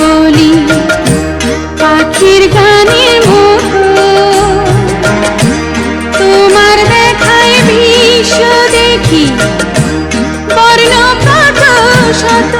বলি পাখির গানের তোমার দেখায় বিশ্ব দেখি বর্ণ শত।